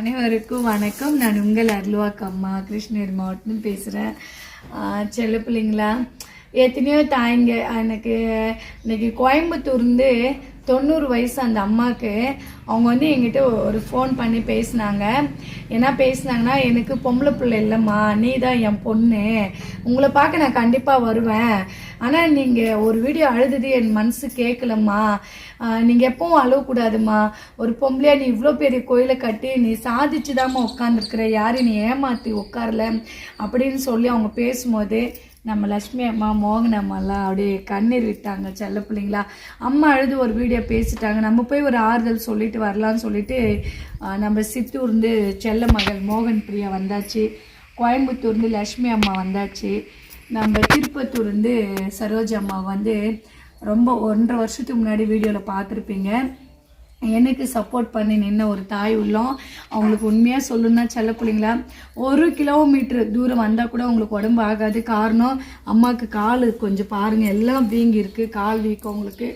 அனைவருக்கும் வணக்கம். நான் உங்கள் அருள்வாக்கு அம்மா கிருஷ்ணகிரி மாவட்டம் பேசுகிறேன் செல்ல பிள்ளைங்களா? எத்தனையோ தாய்ங்க எனக்கு இன்னைக்கு கோயம்புத்தூர்ந்து தொண்ணூறு வயசு அந்த அம்மாவுக்கு அவங்க வந்து எங்கிட்ட ஒரு ஃபோன் பண்ணி பேசினாங்க. என்ன பேசினாங்கன்னா எனக்கு பொம்பளை பிள்ளை இல்லைம்மா நீ தான் என் பொண்ணு. உங்களை பார்க்க நான் கண்டிப்பாக வருவேன். ஆனால் நீங்கள் ஒரு வீடியோ அழுதுது என் மனசு கேட்கலம்மா நீங்கள் எப்பவும் அழுகக்கூடாதும்மா ஒரு பொம்பளையா நீ இவ்வளோ பெரிய கோயிலை கட்டி நீ சாதிச்சு தாம்மா உட்காந்துருக்குற யாரையும் நீ ஏமாற்றி உட்காரல அப்படின்னு சொல்லி அவங்க பேசும்போது நம்ம லக்ஷ்மி அம்மா மோகன் அம்மாலாம் அப்படியே கண்ணீர் விட்டாங்க. செல்ல பிள்ளைங்களா அம்மா அழுது ஒரு வீடியோ பேசிட்டாங்க. நம்ம போய் ஒரு ஆறுதல் சொல்லிட்டு வரலான்னு சொல்லிட்டு நம்ம சித்தூர்ந்து செல்ல மகள் மோகன் பிரியா வந்தாச்சு. கோயம்புத்தூர்ந்து லக்ஷ்மி அம்மா வந்தாச்சு. நம்ம திருப்பத்தூர்ந்து சரோஜா அம்மா வந்து ரொம்ப ஒன்றரை வருஷத்துக்கு முன்னாடி வீடியோவில் பார்த்துருப்பீங்க. எனக்கு சப்போர்ட் பண்ணி நின்ன ஒரு தாய் உள்ளம். அவங்களுக்கு உண்மையாக சொல்லணும்னா செல்ல பிள்ளைங்களா ஒரு கிலோமீட்டர் தூரம் வந்தால் கூட அவங்களுக்கு உடம்பு ஆகாது. காரணம் அம்மாவுக்கு கால் கொஞ்சம் பாருங்கள் எல்லாம் வீங்கி இருக்குது கால் வீக்கம் அவங்களுக்கு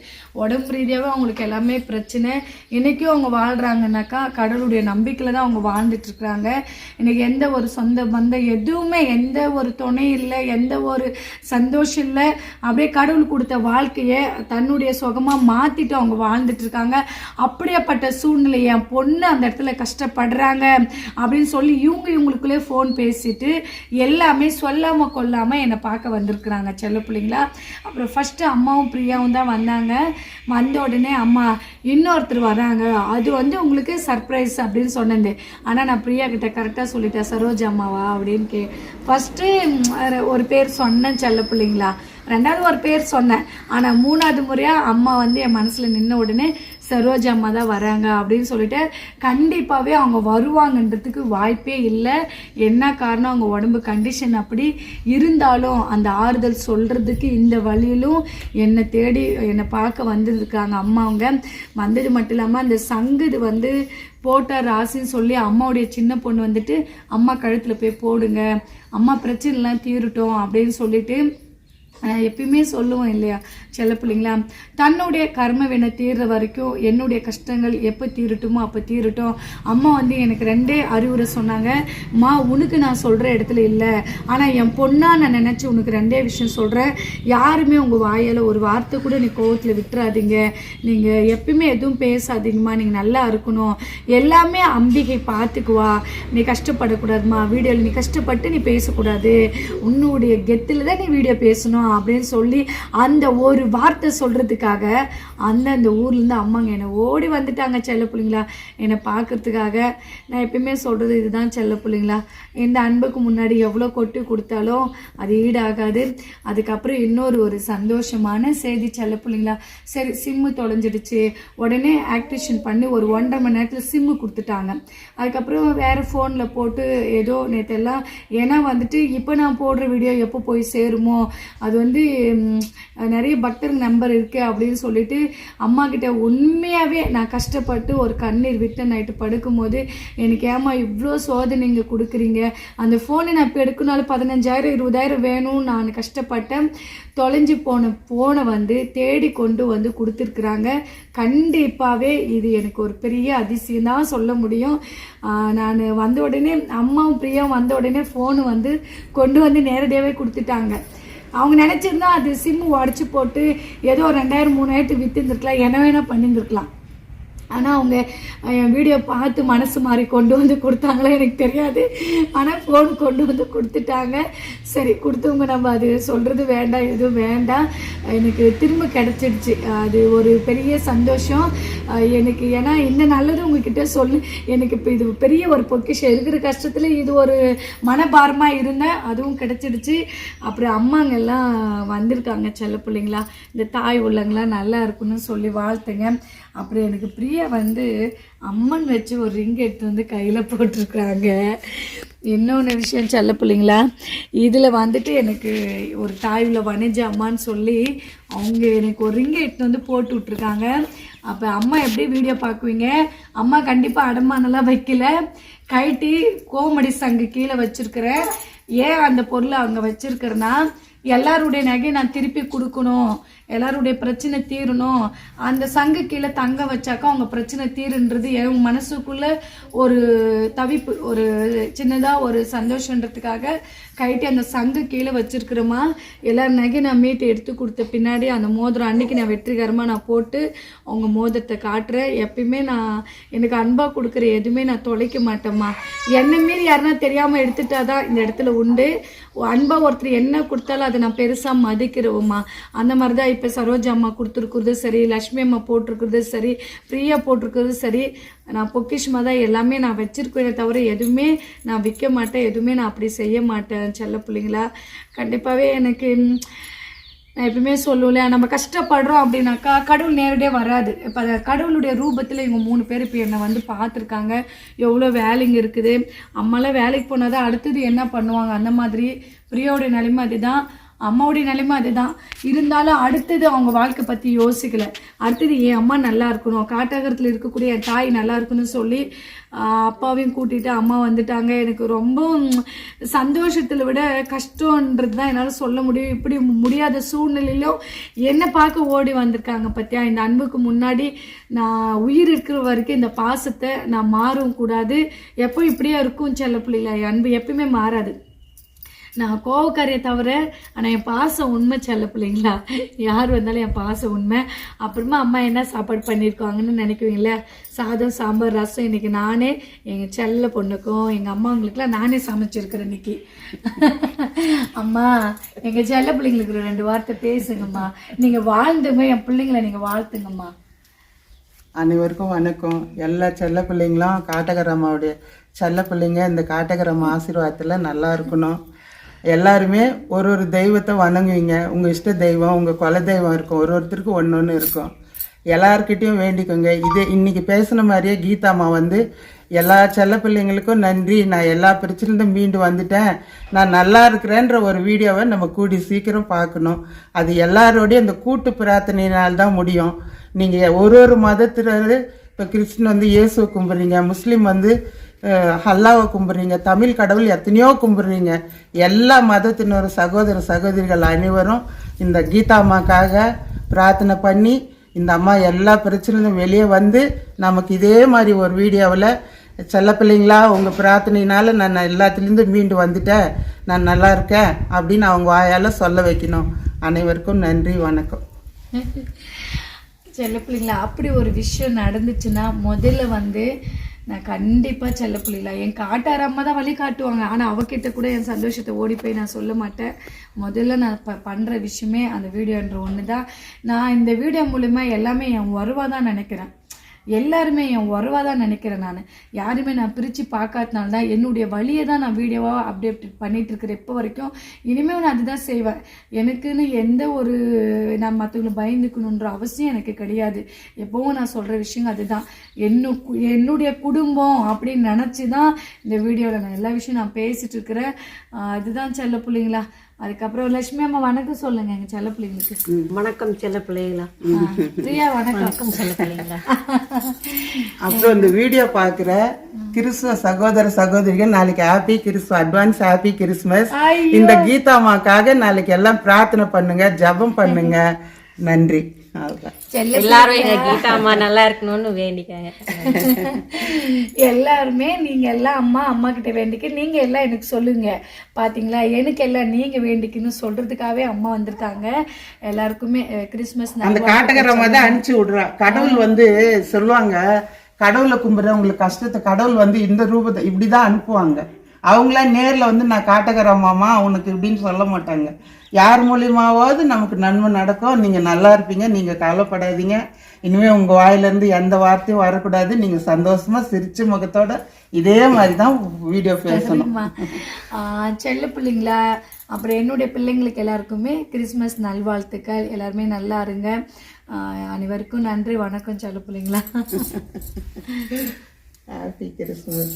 உடம்பு ரீதியாகவே அவங்களுக்கு எல்லாமே பிரச்சனை. இன்றைக்கும் அவங்க வாழ்கிறாங்கனாக்கா கடவுளுடைய நம்பிக்கையில் தான் அவங்க வாழ்ந்துட்டுருக்குறாங்க இன்றைக்கி எந்த ஒரு சொந்த பந்தம் எதுவுமே எந்த ஒரு துணை இல்லை எந்த ஒரு சந்தோஷம் இல்லை. அப்படியே கடவுள் கொடுத்த வாழ்க்கையை தன்னுடைய சுகமாக மாற்றிட்டு அவங்க வாழ்ந்துட்டு இருக்காங்க. அப்படியேப்பட்ட சூழ்நிலை என் பொண்ணு அந்த இடத்துல கஷ்டப்படுறாங்க அப்படின்னு சொல்லி இவங்க இவங்களுக்குள்ளே ஃபோன் பேசிட்டு எல்லாமே சொல்லாமல் கொல்லாமல் என்னை பார்க்க வந்திருக்கிறாங்க. செல்ல பிள்ளைங்களா? அப்புறம் ஃபஸ்ட்டு அம்மாவும் பிரியாவும் தான் வந்தாங்க. வந்த உடனே அம்மா இன்னொருத்தர் வராங்க. அது வந்து உங்களுக்கு சர்ப்ரைஸ் அப்படின்னு சொன்னது ஆனால் நான் பிரியா கிட்ட கரெக்டாக சொல்லிட்டேன். சரோஜா அம்மாவா அப்படின்னு கே ஃபஸ்ட்டு ஒரு பேர் சொன்னேன் செல்ல பிள்ளைங்களா. ரெண்டாவது ஒரு பேர் சொன்னேன். ஆனால் மூணாவது முறையாக அம்மா வந்து என் மனசில் நின்ன உடனே சரோஜா அம்மா தான் வராங்க அப்படின்னு சொல்லிட்டு கண்டிப்பாகவே அவங்க வருவாங்கன்றதுக்கு வாய்ப்பே இல்லை. என்ன காரணம்? அவங்க உடம்பு கண்டிஷன் அப்படி இருந்தாலும் அந்த ஆறுதல் சொல்கிறதுக்கு இந்த வழியிலும் என்னை தேடி என்னை பார்க்க வந்திருக்காங்க அம்மா அவங்க. வந்தது மட்டும் இல்லாமல் அந்த சங்குது வந்து போட்ட ராசின்னு சொல்லி அம்மாவுடைய சின்ன பொண்ணு வந்துட்டு அம்மா கழுத்தில் போய் போடுங்க. அம்மா பிரச்சனைலாம் தீரட்டும் அப்படின்னு சொல்லிட்டு எப்பயுமே சொல்லுவோம் இல்லையா? செல்ல பிள்ளைங்களா தன்னுடைய கர்ம வினை தீர்ற வரைக்கும் என்னுடைய கஷ்டங்கள் எப்போ தீரட்டுமோ அப்போ தீரட்டும். அம்மா வந்து எனக்கு ரெண்டே அறிவுரை சொன்னாங்க. மா உனக்கு நான் சொல்கிற இடத்துல இல்லை. ஆனால் என் பொண்ணாக நான் நினச்சி உனக்கு ரெண்டே விஷயம் சொல்கிறேன் யாருமே உங்கள் வாயால் ஒரு வார்த்தை கூட நீ கோவத்தில் விட்டுறாதீங்க. நீங்கள் எப்பயுமே எதுவும் பேசாதீங்கம்மா. நீங்கள் நல்லா இருக்கணும். எல்லாமே அம்பிகை பார்த்துக்குவா நீ கஷ்டப்படக்கூடாதுமா. வீடியோவில் நீ கஷ்டப்பட்டு நீ பேசக்கூடாது. உன்னுடைய கெத்தில் தான் நீ வீடியோ பேசணும். அப்படின்னு சொல்லி அந்த ஒரு வார்த்தை சொல்கிறதுக்காக அந்தந்த ஊர்லேருந்து அம்மாங்க என்னை ஓடி வந்துட்டாங்க செல்ல பிள்ளைங்களா. என்னை பார்க்கறதுக்காக நான் எப்பயுமே சொல்கிறது இதுதான் செல்ல பிள்ளைங்களா. இந்த அன்புக்கு முன்னாடி எவ்வளோ கொட்டி கொடுத்தாலும் அது ஈடாகாது. அதுக்கப்புறம் இன்னொரு ஒரு சந்தோஷமான செய்தி செல்ல பிள்ளைங்களா. சரி சிம்மு தொலைஞ்சிடுச்சு. உடனே ஆக்டிவேஷன் பண்ணி ஒரு ஒன்றரை மணி நேரத்தில் சிம்மு கொடுத்துட்டாங்க. அதுக்கப்புறம் வேறு ஃபோனில் போட்டு ஏதோ நேற்றெல்லாம் ஏன்னா வந்துட்டு இப்போ நான் போடுற வீடியோ எப்போ போய் சேருமோ அது அது வந்து நிறைய பட்டர் நம்பர் இருக்கு அப்படின்னு சொல்லிட்டு அம்மா கிட்ட உண்மையாகவே நான் கஷ்டப்பட்டு ஒரு கண்ணீர் விட்டு நைட்டு படுக்கும்போது எனக்கு ஏமா இவ்வளோ சோதனை நீங்கள் கொடுக்குறீங்க? அந்த ஃபோனை நான் இப்போ எடுக்கணும்னாலும் பதினஞ்சாயிரம் இருபதாயிரம் வேணும்னு நான் கஷ்டப்பட்டேன். தொலைஞ்சு போன ஃபோனை வந்து தேடி கொண்டு வந்து கொடுத்துருக்குறாங்க. கண்டிப்பாகவே இது எனக்கு ஒரு பெரிய அதிசயம் தான் சொல்ல முடியும். நான் வந்த உடனே அம்மாவும் பிரியாவும் வந்த உடனே ஃபோனு வந்து கொண்டு வந்து நேரடியாகவே கொடுத்துட்டாங்க. அவங்க நினச்சிருந்தா அது சிம்மு உடச்சி போட்டு ஏதோ ரெண்டாயிரம் மூணாயிரத்துக்கு விற்றுருந்துருக்கலாம் என்ன வேணால் பண்ணியிருந்துருக்கலாம் ஆனால் அவங்க என் வீடியோ பார்த்து மனசு மாறி கொண்டு வந்து கொடுத்தாங்களா எனக்கு தெரியாது. ஆனால் ஃபோன் கொண்டு வந்து கொடுத்துட்டாங்க. சரி கொடுத்தவங்க நம்ம அது சொல்கிறது வேண்டாம் எதுவும் வேண்டாம். எனக்கு திரும்ப கிடச்சிடுச்சு. அது ஒரு பெரிய சந்தோஷம். எனக்கு ஏன்னா இந்த நல்லது உங்ககிட்ட சொல்லு. எனக்கு இப்போ இது பெரிய ஒரு பொக்கிஷம். இருக்கிற கஷ்டத்தில் இது ஒரு மனபாரமாக இருந்தேன் அதுவும் கிடச்சிடுச்சு. அப்புறம் அம்மாங்க எல்லாம் வந்திருக்காங்க செல்ல பிள்ளைங்களா. இந்த தாய் உள்ளங்களாம் நல்லா இருக்குன்னு சொல்லி வாழ்த்துங்க. அப்புறம் எனக்கு பிரிய வந்து அம்மன் வச்சு ஒரு ரிங் எடுத்து வந்து கையில் போட்டிருக்கிறாங்க. இன்னொன்று விஷயம் செல்ல பிள்ளைங்களா? இதில் வந்துட்டு எனக்கு ஒரு தாய்வில் வணிஞ்ச அம்மான்னு சொல்லி அவங்க எனக்கு ஒரு ரிங்கை எடுத்து வந்து போட்டு விட்ருக்காங்க அப்போ அம்மா எப்படி வீடியோ பார்க்குவீங்க? அம்மா கண்டிப்பாக அடமானலாம் வைக்கல. கைட்டி கோமடி சங்கு கீழே வச்சுருக்கிறேன். ஏன் அந்த பொருளை அங்கே வச்சுருக்கிறேன்னா எல்லாருடைய நகையை நான் திருப்பி கொடுக்கணும். எல்லாருடைய பிரச்சனை தீரணும். அந்த சங்கு கீழே தங்க வச்சாக்கா அவங்க பிரச்சனை தீருன்றது என் மனசுக்குள்ள ஒரு தவிப்பு ஒரு சின்னதாக ஒரு சந்தோஷன்றதுக்காக கைட்டி அந்த சங்கு கீழே வச்சிருக்கிறோமா எல்லா நகை நான் மீட்டு எடுத்து கொடுத்த பின்னாடி அந்த மோதிரம் அன்னைக்கு நான் வெற்றிகரமாக நான் போட்டு அவங்க மோதிரத்தை காட்டுறேன். எப்பயுமே நான் எனக்கு அன்பாக கொடுக்குற எதுவுமே நான் தொலைக்க மாட்டேம்மா. என்ன மீறி யாருன்னா தெரியாமல் எடுத்துட்டாதான் இந்த இடத்துல உண்டு. அன்பாக ஒருத்தர் என்ன கொடுத்தாலும் அதை நான் பெருசாக மதிக்கிறோம்மா அந்த மாதிரி தான் இப்போ சரோஜா அம்மா கொடுத்துருக்குறது சரி லக்ஷ்மி அம்மா போட்டிருக்கிறது சரி ஃப்ரீயாக போட்டிருக்கிறது சரி நான் பொக்கிஷமாக தான் எல்லாமே நான் வச்சுருக்கேனே தவிர எதுவுமே நான் விற்க மாட்டேன் எதுவுமே நான் அப்படி செய்ய மாட்டேன் செல்ல பிள்ளைங்களா. கண்டிப்பாகவே எனக்கு நான் எப்பவுமே சொல்லுவேன் நம்ம கஷ்டப்படுறோம் அப்படின்னாக்கா கடவுள் நேரடியாக வராது. இப்போ அந்த கடவுளுடைய ரூபத்தில் இவங்க மூணு பேர் இப்போ என்னை வந்து பார்த்துருக்காங்க. எவ்வளோ வேலைங்க இருக்குது. அம்மாலாம் வேலைக்கு போனால் தான் அடுத்தது என்ன பண்ணுவாங்க? அந்த மாதிரி பிரியோடைய நிலைமை அதுதான். அம்மாவுடைய நிலைமை அதுதான். இருந்தாலும் அடுத்தது அவங்க வாழ்க்கை பற்றி யோசிக்கல. அடுத்தது என் அம்மா நல்லா இருக்கணும். காட்டாகரத்தில் இருக்கக்கூடிய என் தாய் நல்லா இருக்கணும்னு சொல்லி அப்பாவையும் கூட்டிட்டு அம்மா வந்துட்டாங்க. எனக்கு ரொம்ப சந்தோஷத்தில் விட கஷ்டன்றது தான் என்னால் சொல்ல முடியும். இப்படி முடியாத சூழ்நிலையிலும் என்னை பார்க்க ஓடி வந்திருக்காங்க பத்தியா? இந்த அன்புக்கு முன்னாடி நான் உயிர் இருக்கிற வரைக்கும் இந்த பாசத்தை நான் மாறவும் கூடாது. எப்போ இப்படியே இருக்கும் செல்ல பிள்ளைல என் அன்பு எப்பயுமே மாறாது. நான் கோவக்காரியை தவிர ஆனால் என் பாசம் உண்மை செல்ல பிள்ளைங்களா? யார் வந்தாலும் என் பாசம் உண்மை. அப்புறமா அம்மா என்ன சாப்பாடு பண்ணியிருக்காங்கன்னு நினைக்குவீங்களே சாதம் சாம்பார் ரசம் இன்னைக்கு நானே எங்கள் செல்ல பொண்ணுக்கும் எங்கள் அம்மாங்களுக்குலாம் நானே சமைச்சிருக்கிறேன் இன்னைக்கு. அம்மா எங்கள் செல்ல பிள்ளைங்களுக்கு ரெண்டு வார்த்தை பேசுங்கம்மா. நீங்கள் வாழ்ந்துங்க என் பிள்ளைங்களை நீங்கள் வாழ்த்துங்கம்மா. அனைவருக்கும் வணக்கம். எல்லா செல்ல பிள்ளைங்களும் காட்டகர அம்மாவுடைய செல்ல பிள்ளைங்க இந்த காட்டகர் அம்மா ஆசீர்வாதத்தில் நல்லா இருக்கணும். எல்லாருமே ஒரு ஒரு தெய்வத்தை வணங்குவீங்க. உங்கள் இஷ்ட தெய்வம் உங்கள் குல தெய்வம் இருக்கும். ஒரு ஒருத்தருக்கும் ஒன்று ஒன்று இருக்கும். எல்லார்கிட்டயும் வேண்டிக்கோங்க. இது இன்னைக்கு பேசின மாதிரியே கீதாமா வந்து எல்லா செல்ல பிள்ளைங்களுக்கும் நன்றி. நான் எல்லா பிரச்சனையும் மீண்டு வந்துட்டேன். நான் நல்லா இருக்கிறேன்ற ஒரு வீடியோவை நம்ம கூடி சீக்கிரம் பார்க்கணும். அது எல்லாரோடையும் அந்த கூட்டு பிரார்த்தனையினால் தான் முடியும். நீங்கள் ஒரு ஒரு மதத்தினர் இப்போ கிறிஸ்டின் வந்து இயேசுவை கும்பிட்றீங்க முஸ்லீம் வந்து அல்லாவை கும்பிட்றீங்க தமிழ் கடவுள் எத்தனையோ கும்பிட்றீங்க. எல்லா மதத்தினர் சகோதர சகோதரிகள் அனைவரும் இந்த கீதா அம்மாக்காக பிரார்த்தனை பண்ணி இந்த அம்மா எல்லா பிரச்சனையும் வெளியே வந்து நமக்கு இதே மாதிரி ஒரு வீடியோவில் செல்ல பிள்ளைங்களா உங்கள் பிரார்த்தனையினால் நான் எல்லாத்துலேருந்து மீண்டு வந்துட்டேன். நான் நல்லா இருக்கேன் அப்படின்னு அவங்க வாயால் சொல்ல வைக்கணும். அனைவருக்கும் நன்றி வணக்கம். செல்ல பிள்ளைங்களா அப்படி ஒரு விஷயம் நடந்துச்சுன்னா முதல்ல வந்து நான் கண்டிப்பாக செல்ல பிள்ளைங்களா என் காட்டார அம்மா தான் வழி காட்டுவாங்க. ஆனால் அவகிட்ட கூட என் சந்தோஷத்தை ஓடி போய் நான் சொல்ல மாட்டேன். முதல்ல நான் ப பண்ணுற விஷயமே அந்த வீடியோன்ற ஒன்று தான் நான் இந்த வீடியோ மூலிமா எல்லாமே என் வருவா தான் நினைக்கிறேன். எல்லாருமே என் உறவாக தான் நினைக்கிறேன் நான். யாருமே நான் பிரித்து பார்க்காதனால தான் என்னுடைய வழியை தான் நான் வீடியோவாக அப்டேட் பண்ணிகிட்டு இருக்கிறேன் இப்போ வரைக்கும். இனிமேல் நான் அதுதான் செய்வேன். எனக்குன்னு எந்த ஒரு நான் மற்றவங்களும் பயந்துக்கணுன்ற அவசியம் எனக்கு கிடையாது. எப்போவும் நான் சொல்கிற விஷயம் அதுதான். என்ன என்னுடைய குடும்பம் அப்படின்னு நினச்சி தான் இந்த வீடியோவில் நான் எல்லா விஷயம் நான் பேசிகிட்டு இருக்கிறேன். அதுதான் செல்ல பிள்ளைங்களா. அதுக்கப்புறம் லட்சுமி அம்மா வணக்கம் சொல்லுங்க எங்கள் செல்ல பிள்ளைங்களுக்கு. வணக்கம் செல்ல பிள்ளைகளா. ஆஹ் பிரியா வணக்கம். செல்ல பிள்ளைங்களா அப்புறம் இந்த வீடியோ பார்க்குற கிறிஸ்துவ சகோதர சகோதரிகள் நாளைக்கு ஹாப்பி கிறிஸ்துவ அட்வான்ஸ் ஹாப்பி கிறிஸ்மஸ். இந்த கீதா அம்மாக்காக நாளைக்கு எல்லாம் பிரார்த்தனை பண்ணுங்க ஜெபம் பண்ணுங்க. நன்றி. எல்லாரும் எங்க கீதா அம்மா நல்லா இருக்கணும்னு வேண்டிக்காங்க. எல்லாருமே நீங்க எல்லாம் அம்மா அம்மா கிட்ட வேண்டிக்க நீங்க எல்லாம் எனக்கு சொல்லுங்க. பாத்தீங்களா? எனக்கு எல்லாம் நீங்க வேண்டிக்கணும் சொல்றதுக்காகவே அம்மா வந்திருக்காங்க. எல்லாருக்குமே கிறிஸ்மஸ் அந்த காட்டகரமா தான் அனுப்பிச்சு விடுறா கடவுள் வந்து சொல்லுவாங்க கடவுளை கும்பிடுற உங்களுக்கு கஷ்டத்தை கடவுள் வந்து இந்த ரூபத்தை இப்படிதான் அனுப்புவாங்க. அவங்களா நேர்ல வந்து நான் காட்டகரமாமா உனக்கு இப்படின்னு சொல்ல மாட்டாங்க. யார் மூலியமாவது நமக்கு நன்மை நடக்கும். நீங்க நல்லா இருப்பீங்க. நீங்க கவலைப்படாதீங்க. இனிமே உங்க வாயில இருந்து எந்த வார்த்தையும் வரக்கூடாது. நீங்க சந்தோஷமா சிரிச்ச முகத்தோட இதே மாதிரி தான் வீடியோ பேசணும் செல்ல பிள்ளைங்களா அப்புறம் என்னுடைய பிள்ளைங்களுக்கு எல்லாருக்குமே கிறிஸ்மஸ் நல்வாழ்த்துக்கள். எல்லாருமே நல்லா இருங்க. அனைவருக்கும் நன்றி. வணக்கம் செல்ல பிள்ளைங்களா. ஹாப்பி கிறிஸ்மஸ்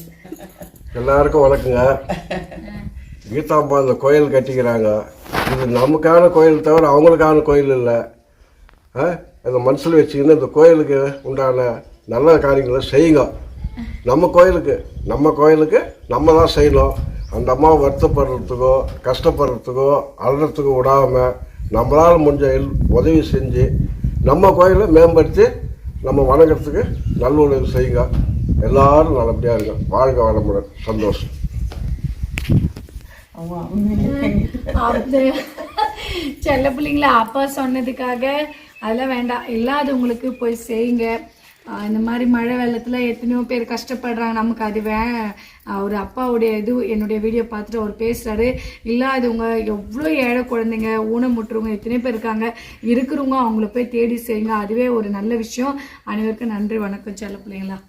எல்லாருக்கும் வணக்கங்க. கீதாம்பா அந்த கோயில் கட்டிக்கிறாங்க. இது நமக்கான கோயில் தவிர அவங்களுக்கான கோயில் இல்லை. ஆ? இந்த மனசில் வச்சுக்கின்னு இந்த கோயிலுக்கு உண்டான நல்ல காரியங்களை செய்யுங்க. நம்ம கோயிலுக்கு நம்ம கோயிலுக்கு நம்ம தான் செய்யணும். அந்த அம்மா வருத்தப்படுறதுக்கோ கஷ்டப்படுறதுக்கோ அழுறதுக்கோ விடாமல் நம்மளால் முடிஞ்ச உதவி செஞ்சு நம்ம கோயிலை மேம்படுத்தி நம்ம வணங்குறதுக்கு நல்ல உதவி செய்யுங்க. எல்லாரும் நல்லபடியாக இருங்க. வாழ்க வளமுடன். சந்தோஷம். செல்ல பிள்ளைங்கள அப்பா சொன்னதுக்காக அதெல்லாம் வேண்டாம். இல்லாதவங்களுக்கு போய் செய்யுங்க. இந்த மாதிரி மழை வெள்ளத்தில் எத்தனையோ பேர் கஷ்டப்படுறாங்க. நமக்கு அது வே அவர் அப்பாவுடைய இது என்னுடைய வீடியோ பார்த்துட்டு அவர் பேசுகிறாரு இல்லாதவங்க எவ்வளோ ஏழை குழந்தைங்க ஊனமுட்டுறவங்க எத்தனையோ பேர் இருக்காங்க. இருக்கிறவங்க அவங்கள போய் தேடி செய்யுங்க. அதுவே ஒரு நல்ல விஷயம். அனைவருக்கும் நன்றி வணக்கம் செல்ல பிள்ளைங்களா.